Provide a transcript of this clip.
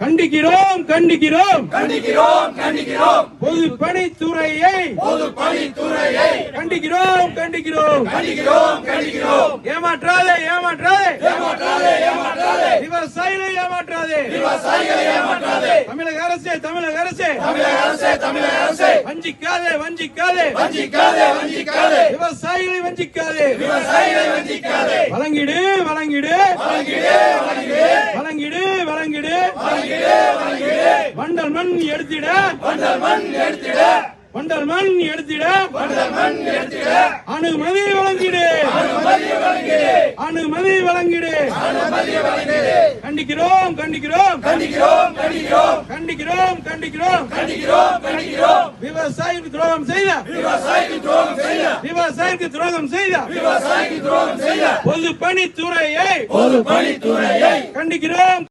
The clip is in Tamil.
கண்டிக்கிறோம் கண்டிக்கிறோம். கண்டிக்கிறோம் கண்டிக்கிறோம். பொதுப்பணித்துறையை பொதுப்பணித்துறையை கண்டிக்கிறோம் கண்டிக்கிறோம். கண்டிக்கிறோம் கண்டிக்கிறோம். ஏமாற்றாதே ஏமாற்றாதே. ஏமாற்றாதே ஏமாற்றாதே. விவசாயிகளை ஏமாற்றாதே. விவசாயிகளை ஏமாற்றாதே. தமிழக அரசே தமிழக அரசே. தமிழக அரசே தமிழக அரசே. வஞ்சிக்காதே வஞ்சிக்காதே. வஞ்சிக்காதே வஞ்சிக்காதே. விவசாயிகளை வஞ்சிக்காதே. விவசாயிகளை வஞ்சிக்காதே. வழங்கிடு வழங்கிடு. வழங்கிடு வழங்கிடு. வழங்கிடு வழங்கிடு. வழங்கிடு மண்டல் மண் எடுத்திட. மண்டல் மண் எடுத்திட. வண்டல் மண் எடுத்திட. வண்டல் மண் எடுத்திட. அனுமதி வழங்கிடு. அனுமதி வழங்கிடு. அனுமதி வழங்கிடு. அனுமதி வழங்கிடு. கண்டிக்கிறோம் கண்டிக்கிறோம். கண்டிக்கிறோம் கண்டிக்கிறோம். கண்டிக்கிறோம் கண்டிக்கிறோம். கண்டிக்கிறோம் கண்டிக்கிறோம். விவசாயிக்கு துரோகம் செய்த. விவசாயிக்கு துரோகம் செய்ய விவசாயிக்கு துரோகம் செய்த. விவசாயிக்கு துரோகம் செய்ய பொதுப்பணித்துறையை பொதுப்பணித்துறையை கண்டிக்கிறோம்.